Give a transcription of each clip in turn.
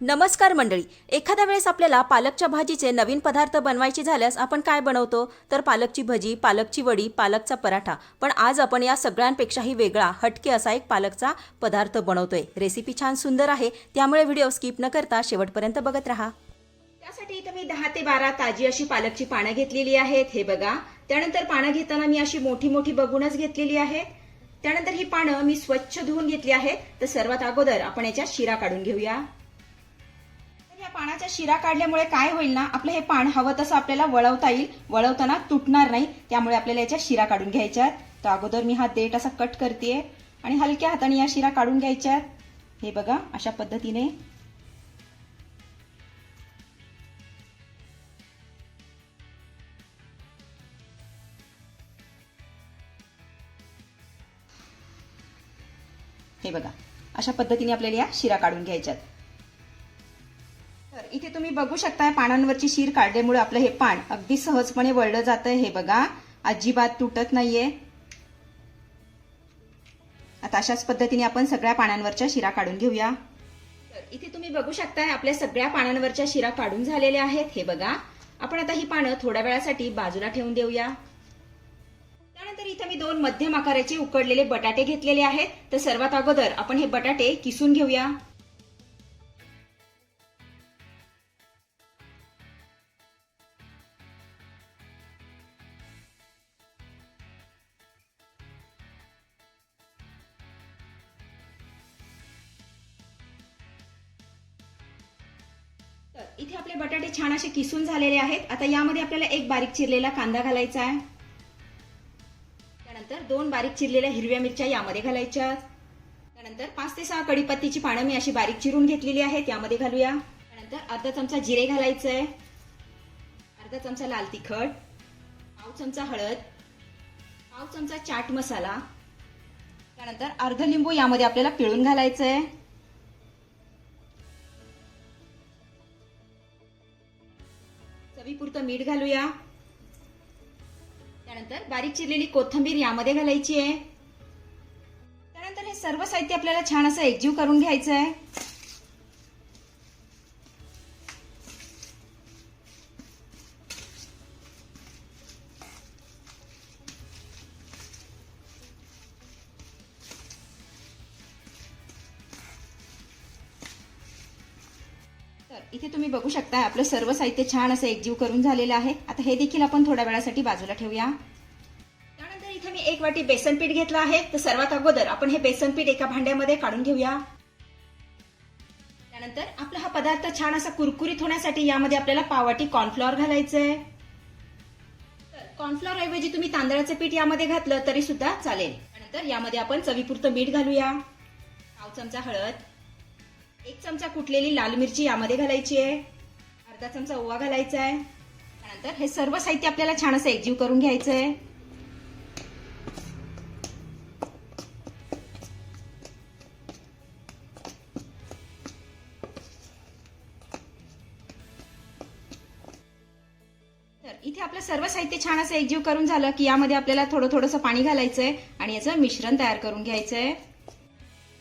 नमस्कार मंडळी. एखाद्या वेळेस आपल्याला पालकच्या भाजीचे नवीन पदार्थ बनवायचे झाल्यास आपण काय बनवतो? तर पालकची भजी पालकची वडी पालकचा पराठा. पण आज आपण या सगळ्यांपेक्षाही वेगळा हटके असा एक पालकचा पदार्थ बनवतोय. रेसिपी छान सुंदर आहे. त्यामुळे व्हिडिओ स्किप न करता शेवटपर्यंत बघत राहा. त्यासाठी इथं मी दहा ते बारा ताजी अशी पालकची पानं घेतलेली आहेत. हे बघा. त्यानंतर पानं घेताना मी अशी मोठी मोठी बघूनच घेतलेली आहेत. त्यानंतर ही पानं मी स्वच्छ धुवून घेतली आहेत. तर सर्वात अगोदर आपण याच्या शिरा काढून घेऊया. या पानाच्या शिरा काढल्यामुळे काय होईल ना आपलं हे पान हवं तसं आपल्याला वळवता येईल. वळवताना तुटणार नाही त्यामुळे आपल्याला याच्या शिरा काढून घ्यायच्यात तर अगोदर मी हा देठ असा कट करते आणि हलक्या हाताने या शिरा काढून घ्यायच्यात हे बघा अशा पद्धतीने. हे बघा अशा पद्धतीने आपल्याला या शिरा काढून घ्यायच्यात तुम्ही बघू शकताय पानांवरची शीर काढल्यामुळे आपलं हे पान अगदी सहजपणे वळलं जातं हे बघा अजिबात तुटत नाहीये. आता अशाच पद्धतीने आपण सगळ्या पानांवरच्या शिरा काढून घेऊया. तर इथे तुम्ही बघू शकताय आपल्या सगळ्या पानांवरच्या शिरा काढून झालेल्या आहेत. हे बघा आपण आता ही पानं थोड्या वेळासाठी बाजूला ठेवून देऊया. त्यानंतर इथं मी दोन मध्यम आकाराचे उकडलेले बटाटे घेतलेले आहेत. तर सर्वात अगोदर आपण हे बटाटे किसून घेऊया. इथे आपले बटाटे छान असे किसून झालेले आहेत. आता यामध्ये आपल्याला एक बारीक चिरलेला कांदा घालायचा आहे. त्यानंतर दोन बारीक चिरलेल्या हिरव्या मिरच्या यामध्ये घालायच्या त्यानंतर पाच ते सहा कडीपत्तीची पानं मी अशी बारीक चिरून घेतलेली आहेत यामध्ये घालूया. त्यानंतर अर्धा चमचा जिरे घालायचं आहे. अर्धा चमचा लाल तिखट. पाव चमचा हळद. पाव चमचा चाट मसाला. त्यानंतर अर्ध लिंबू यामध्ये आपल्याला पिळून घालायचं आहे. मीठ घालूया. त्यानंतर बारीक चिरलेली कोथिंबीर यामध्ये घालायची आहे. त्यानंतर हे सर्व साहित्य आपल्याला छान असं एकजीव करून घ्यायचं आहे इथे तुम्ही बघू शकता आपलं सर्व साहित्य छान असं एकजीव करून झालेलं आहे. आता हे देखील आपण थोड्या वेळासाठी बाजूला ठेवूया. त्यानंतर इथे मी एक वाटी बेसन पीठ घेतलं आहे. तर सर्वात अगोदर आपण हे बेसन पीठ एका भांड्यामध्ये काढून घेऊया. त्यानंतर आपला हा पदार्थ छान असा कुरकुरीत होण्यासाठी यामध्ये आपल्याला पावाटी कॉर्नफ्लॉवर घालायचं तर कॉर्नफ्लॉवर ऐवजी तुम्ही तांदळाचं पीठ यामध्ये घातलं तरी सुद्धा चालेल. त्यानंतर यामध्ये आपण चवीपुरतं मीठ घालूया. पाव चमचा हळद. एक चमचा कुटलेली लाल मिरची यामध्ये घालायची आहे. अर्धा चमचा ओवा घालायचा आहे. त्यानंतर हे सर्व साहित्य आपल्याला छान असं एकजीव करून घ्यायचं आहे. तर इथे आपलं सर्व साहित्य छान असं एकजीव करून झालं की यामध्ये आपल्याला थोडं थोडंसं पाणी घालायचंय आणि याचं मिश्रण तयार करून घ्यायचंय.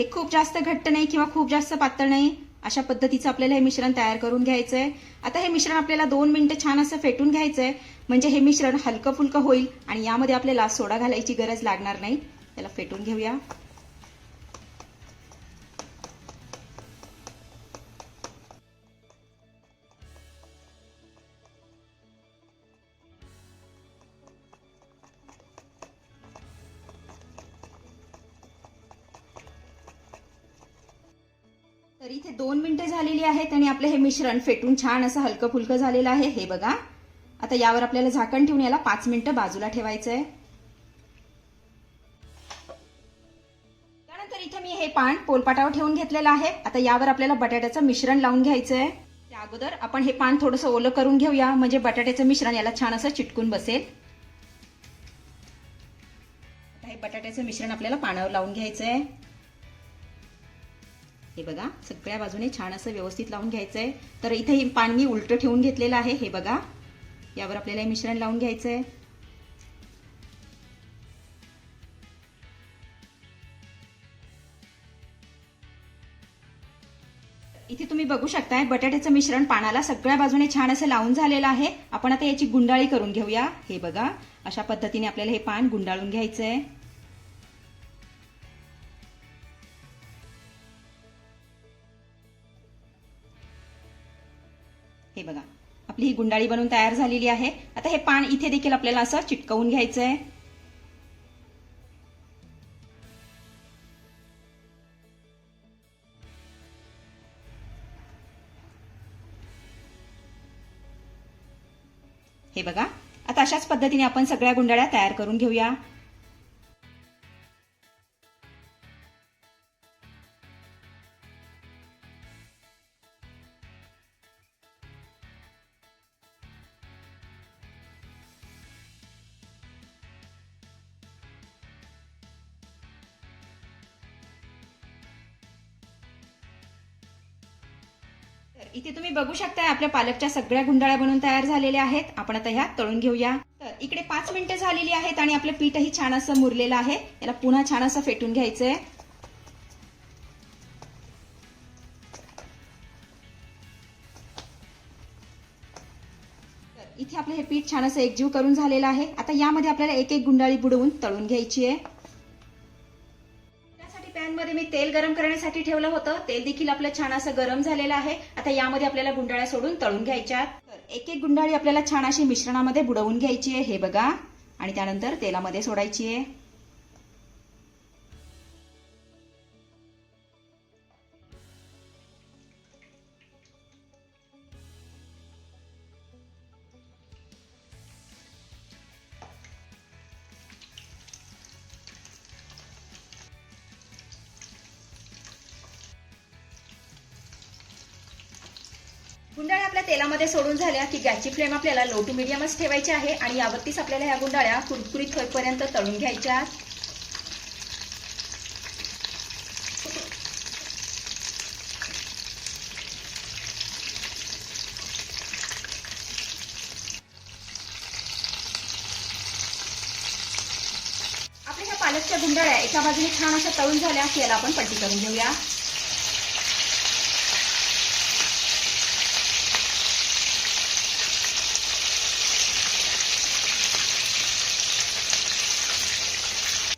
हे खूप जास्त घट्ट नाही किंवा खूप जास्त पातळ नाही. अशा पद्धतीचं आपल्याला हे मिश्रण तयार करून घ्यायचंय. आता हे मिश्रण आपल्याला दोन मिनिटं छान असं फेटून घ्यायचंय. म्हणजे हे मिश्रण हलकं फुलकं होईल आणि यामध्ये आपल्याला सोडा घालायची गरज लागणार नाही. त्याला फेटून घेऊया. तर इथे दोन मिनिटं झालेली आहेत आणि आपलं हे मिश्रण फेटून छान असं हलकं फुलकं झालेलं आहे. हे बघा. आता यावर आपल्याला झाकण ठेवून याला पाच मिनिटं बाजूला ठेवायचं आहे त्यानंतर इथे मी हे पान पोलपाटावर ठेवून घेतलेलं आहे. आता यावर आपल्याला बटाट्याचं मिश्रण लावून घ्यायचं आहे त्या अगोदर आपण हे पान थोडंसं ओलं करून घेऊया. म्हणजे बटाट्याचं मिश्रण याला छान असं चिटकून बसेल. आता हे बटाट्याचं मिश्रण आपल्याला पानावर लावून घ्यायचं आहे हे बघा सगळ्या बाजूने छान असं व्यवस्थित लावून घ्यायचं आहे तर इथे हे पान मी उलटं ठेवून घेतलेलं आहे हे बघा. यावर आपल्याला हे मिश्रण लावून घ्यायचं आहे इथे तुम्ही बघू शकताय बटाट्याचं मिश्रण पानाला सगळ्या बाजूने छान असं लावून झालेलं आहे. आपण आता याची गुंडाळी करून घेऊया. हे बघा अशा पद्धतीने आपल्याला हे पान गुंडाळून घ्यायचं आहे हे बघा. आपली ही गुंडाळी बनवून तयार झालेली आहे. आता हे पान इथे देखील आपल्याला असं चिटकवून घ्यायचं आहे हे बघा. आता अशाच पद्धतीने आपण सगळ्या गुंडाळ्या तयार करून घेऊया. तर इथे तुम्ही बघू शकताय आपल्या पालकच्या सगळ्या गुंडाळ्या बनवून तयार झालेल्या आहेत. आपण आता ह्या तळून घेऊया. तर इकडे पाच मिनिटं झालेली आहेत आणि आपलं पीठही छान असं मुरलेलं आहे. याला पुन्हा छान असं फेटून घ्यायचंय. इथे आपलं हे पीठ छान असं एकजीव करून झालेलं आहे. आता यामध्ये आपल्याला एक एक गुंडाळी बुडवून तळून घ्यायची आहे. पॅनमध्ये मध्ये मी तेल गरम करण्यासाठी ठेवलं होतं. तेल देखील आपलं छान असं गरम झालेलं आहे. आता यामध्ये आपल्याला गुंडाळ्या सोडून तळून घ्यायच्या तर एक एक गुंडाळी आपल्याला छान अशी मिश्रणामध्ये बुडवून घ्यायची आहे. हे बघा. आणि त्यानंतर तेलामध्ये सोडायची आहे. गुंडाळ्या आपल्या तेलामध्ये सोडून झाल्या की गॅसची फ्लेम आपल्याला लो टू मिडियमच ठेवायची आहे आणि यावरतीच आपल्याला ह्या गुंडाळ्या कुरकुरीत होईपर्यंत तळून घ्यायच्या. आपल्या ह्या पालकच्या गुंडाळ्या एका बाजूने छान अशा तळून झाल्या की याला आपण पट्टी करून घेऊया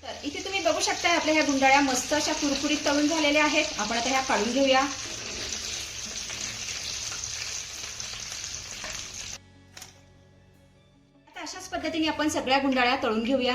तर इथे तुम्ही बघू शकता आपल्या ह्या गुंडाळ्या मस्त अशा कुरकुरीत तळून झालेल्या आहेत. आपण आता ह्या काढून घेऊया. आता अशाच पद्धतीने आपण सगळ्या गुंडाळ्या तळून घेऊया.